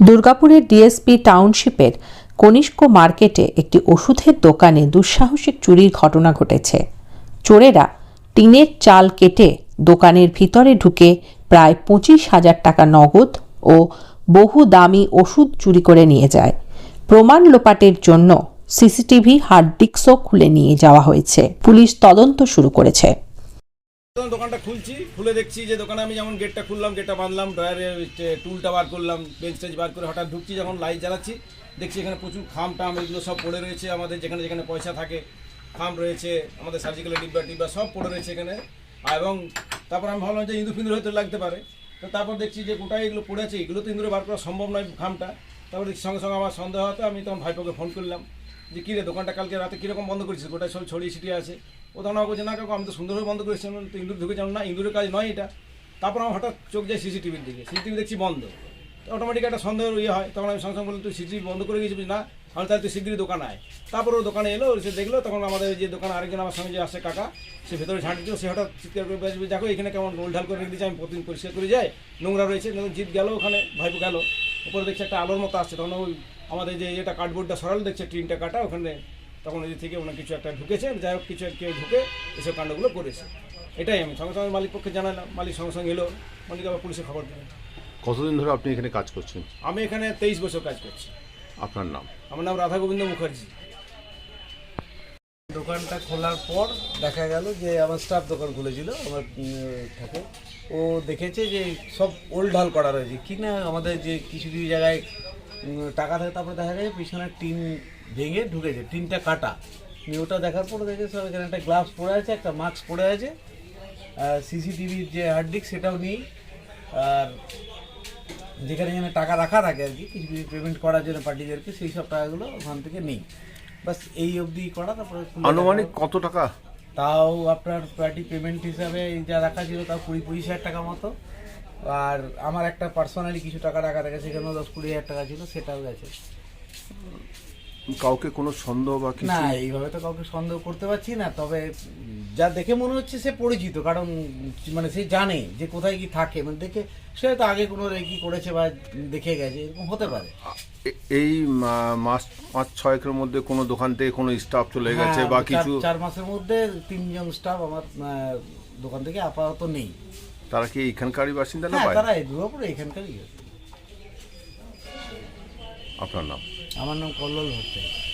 দুর্গাপুরের ডিএসপি টাউনশিপের কনিষ্ক মার্কেটে একটি ওষুধের দোকানে দুঃসাহসিক চুরির ঘটনা ঘটেছে। চোরেরা টিনের চাল কেটে দোকানের ভিতরে ঢুকে প্রায় পঁচিশ হাজার টাকা নগদ ও বহু দামি ওষুধ চুরি করে নিয়ে যায়। প্রমাণ লোপাটের জন্য সিসিটিভি হার্ড ডিস্কও খুলে নিয়ে যাওয়া হয়েছে। পুলিশ তদন্ত শুরু করেছে। দোকানটা খুলছি, খুলে দেখছি যে দোকানে আমি যেমন গেটটা খুললাম গেটটা বাঁধলাম ড্রয়ারের টুলটা বার করলাম বেঞ্চ টেঞ্চ বার করে হঠাৎ ঢুকছি, যখন লাইট জ্বালাচ্ছি, দেখছি এখানে প্রচুর খাম টাম, এগুলো সব পড়ে রয়েছে আমাদের, যেখানে যেখানে পয়সা থাকে, খাম রয়েছে, আমাদের সার্জিক্যালের ডিব্বা টিব্বা সব পড়ে রয়েছে এখানে। এবং তারপর আমি ভাবলাম যে ইঁদুর ফিন্দুর হয়তো লাগতে পারে। তো তারপর দেখছি যে গোটাই এগুলো পড়ে আছে, এগুলো তো ইঁদুরে বার করা সম্ভব নয় খামটা। তারপর সঙ্গে সঙ্গে আমার সন্দেহ হতো আমি তখন ভাইপোকে ফোন করলাম যে কী রে দোকানটা কালকে রাতে কীরকম বন্ধ করেছিস? গোটাই সব ছড়িয়ে ছিটিয়ে আছে। ও তখন আমাকে বলছে না কাকু আমি তো সুন্দরভাবে বন্ধ করেছি। আমি তো ইঁদুর ঢুকে যাও না ইঁদুরের কাজ নয় এটা। তারপর আমার হঠাৎ চোখ যায় সিসিটিভির দিকে। সিসিটিভি দেখছি বন্ধ। অটোমেটিক একটা সন্দেহ ইয়ে হয়। তখন আমি সঙ্গে সঙ্গে বললাম তুই সিসিটিভি বন্ধ করে গেছিস না আমি তাহলে তুই শিগগিরই দোকান আয়। তারপর ও দোকানে এলো সে দেখল তখন আমাদের যে দোকানে আরেকজন আমার সঙ্গে যে আসে কাকা সে ভেতরে ঝাঁট দিল সে হঠাৎ চিৎকার করে বলছে, দেখো এখানে কেমন ঢাল করে রেখে দিয়েছে আমি প্রতিদিন পরিষ্কার করে যাই। নোংরা রয়েছে জিত গেল ওখানে ভাইপো গেল। উপরে দেখছে একটা আলোর মতো আসছে তখন ওই আমাদের যে এটা কার্ডবোর্ডটা সরাল দেখছে ট্রিনটা কাটা ওখানে তখন এদিক থেকে ওনার কিছু একটা ঢুকেছে যাই হোক কিছু কেউ ঢুকে এসব কাণ্ডগুলো করেছে। এটাই আমি সঙ্গে সঙ্গে মালিক পক্ষে জানালাম মালিক সঙ্গে সঙ্গে এলো মালিক আবার পুলিশে খবর দিলেন। কতদিন ধরে আপনি এখানে কাজ করছেন? আমি এখানে তেইশ বছর কাজ করছি। আপনার নাম? আমার নাম রাধা গোবিন্দ মুখার্জি। দোকানটা খোলার পর দেখা গেল যে আমার স্টাফ দোকান খুলেছিল, আমার থাকে ও দেখেছে যে সব ওল্ড ঢাল করা রয়েছে। কি না আমাদের যে কিছু কিছু জায়গায় টাকা থাকে, তারপরে দেখা যায় পিছনে টিন ভেঙে ঢুকেছে, টিনটা কাটা। ওটা দেখার পরে দেখে সব এখানে একটা গ্লাভস পড়ে আছে, একটা মাস্ক পড়ে আছে সিসিটিভির যে হার্ড ডিস্ক সেটাও নেই। আর যেখানে যেখানে টাকা রাখা থাকে আর কি, কিছু কিছু পেমেন্ট করার জন্য পার্টিদেরকে, সেই সব টাকাগুলো ওখান থেকে নেই। বাস এই অবধি করা তারপরে আনুমানিক কত টাকা? তাও আপনার পার্টি পেমেন্ট হিসাবে যা রাখা ছিল তাও কুড়ি পঁচিশ হাজার টাকা মতো। আর আমার একটা পার্সোনালি কিছু টাকা রাখা থাকে সেখানেও দশ কুড়ি হাজার টাকা ছিল সেটাও গেছে। কাউকে কোনো সন্দেহ বা কিছু? না এইভাবে তো কাউকে সন্দেহ করতে পারছি না তবে যা দেখে মনে হচ্ছে সে পরিচিত কারণ মানে সে জানে যে কোথায় কি থাকে। মানে দেখে সে হয়তো আগে কোনো রেকি করেছে বা দেখে গেছে এরকম হতে পারে। এই মাস পাঁচ ছয়েকের মধ্যে কোনো দোকান থেকে কোনো স্টাফ চলে গেছে হ্যাঁ, বা কিছু চার মাসের মধ্যে তিনজন স্টাফ আমার দোকান থেকে আপাতত নেই। তারা কি এইখানকারই বাসিন্দা না হ্যাঁ তারা এই দুর্গাপুরে এখানকারই আপনার নাম? আমার নাম কল্লোল ভট্টাচার্য।